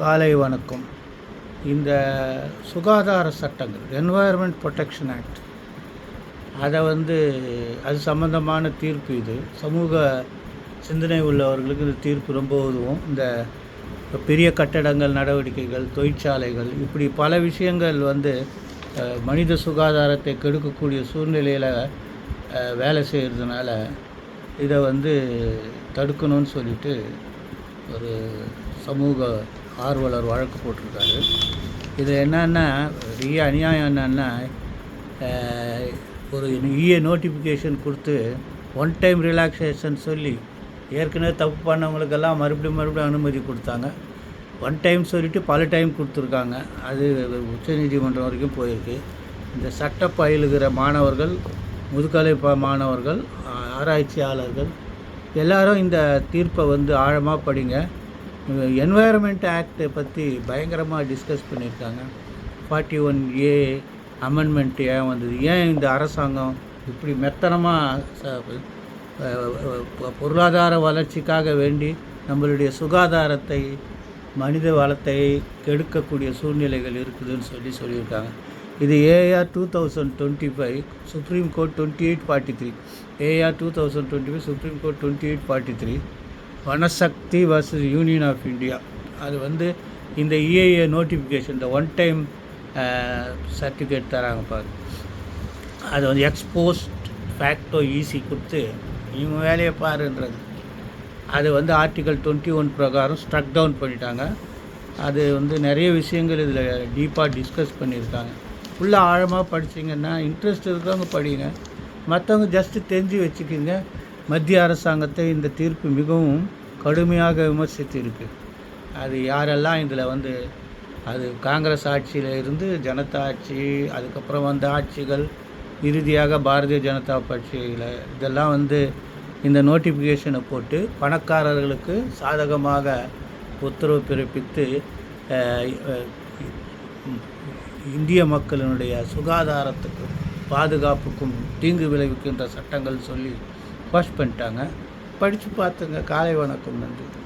காலை வணக்கம். இந்த சுகாதார சட்டங்கள் என்வாயர்மெண்ட் ப்ரொடெக்ஷன் ஆக்ட் அதை வந்து அது சம்மந்தமான தீர்ப்பு இது. சமூக சிந்தனை உள்ளவர்களுக்கு இந்த தீர்ப்பு ரொம்ப உதவும். இந்த பெரிய கட்டடங்கள் நடவடிக்கைகள் தொழிற்சாலைகள் இப்படி பல விஷயங்கள் வந்து மனித சுகாதாரத்தை கெடுக்கக்கூடிய சூழ்நிலையில் வேலை செய்கிறதுனால இதை வந்து தடுக்கணும்னு சொல்லிட்டு ஒரு சமூக ஆர்வலர் வழக்கு போட்டிருக்காரு. இதில் என்னன்னா பெரிய அநியாயம் என்னன்னா ஒரு இஏ நோட்டிஃபிகேஷன் கொடுத்து ஒன் டைம் ரிலாக்ஸேஷன் சொல்லி ஏற்கனவே தப்பு பண்ணவங்களுக்கெல்லாம் மறுபடியும் மறுபடியும் அனுமதி கொடுத்தாங்க. ஒன் டைம் சொல்லிவிட்டு பல டைம் கொடுத்துருக்காங்க. அது உச்சநீதிமன்றம் வரைக்கும் போயிருக்கு. இந்த சட்ட பயிலுகிற மாணவர்கள் முதுகலை மாணவர்கள் ஆராய்ச்சியாளர்கள் எல்லாரும் இந்த தீர்ப்பை வந்து ஆழமாக படிங்க. என்வாயர்மெண்ட் ஆக்டை பற்றி பயங்கரமாக டிஸ்கஸ் பண்ணியிருக்காங்க. ஃபார்ட்டி ஒன் ஏ அமெண்ட்மெண்ட் ஏன் வந்தது? ஏன் இந்த அரசாங்கம் இப்படி மெத்தனமாக பொருளாதார வளர்ச்சிக்காக வேண்டி நம்மளுடைய சுகாதாரத்தை மனித வளத்தை கெடுக்கக்கூடிய சூழ்நிலைகள் இருக்குதுன்னு சொல்லி சொல்லியிருக்காங்க. இது AR two thousand twenty five supreme court twenty eight forty three AR two thousand twenty five supreme court twenty eight forty three Vanashakti versus Union of India அது வந்து இந்த இஏஏ நோட்டிஃபிகேஷன் இந்த ஒன் டைம் சர்டிஃபிகேட் தராங்க பாரு அது வந்து exposed ஃபேக்டோ easy கொடுத்து இவங்க வேலையை பாருன்றது. அது வந்து ஆர்டிகல் டுவெண்ட்டி ஒன் பிரகாரம் ஸ்ட்ரக் டவுன் பண்ணிட்டாங்க. அது வந்து நிறைய விஷயங்கள் இதில் டீப்பாக டிஸ்கஸ் பண்ணியிருக்காங்க. ஃபுல்லாக ஆழமாக படிச்சிங்கன்னா இன்ட்ரெஸ்ட் இருக்கிறவங்க படிங்க. மற்றவங்க ஜஸ்ட்டு தெரிஞ்சு வச்சுக்கிங்க. மத்திய அரசாங்கத்தை இந்த தீர்ப்பு மிகவும் கடுமையாக விமர்சித்திருக்கு. அது யாரெல்லாம் இதில் வந்து அது காங்கிரஸ் ஆட்சியில் இருந்து ஜனதா ஆட்சி அதுக்கப்புறம் வந்த ஆட்சிகள் இறுதியாக பாரதிய ஜனதா கட்சியில் இதெல்லாம் வந்து இந்த நோட்டிஃபிகேஷனை போட்டு பணக்காரர்களுக்கு சாதகமாக உத்தரவு பிறப்பித்து இந்திய மக்களினுடைய சுகாதாரத்துக்கும் பாதுகாப்புக்கும் தீங்கு விளைவிக்கின்ற சட்டங்கள் சொல்லி வாஷ் பண்ணிட்டாங்க. படித்து பார்த்துங்க. காலை வணக்கம். நன்றி.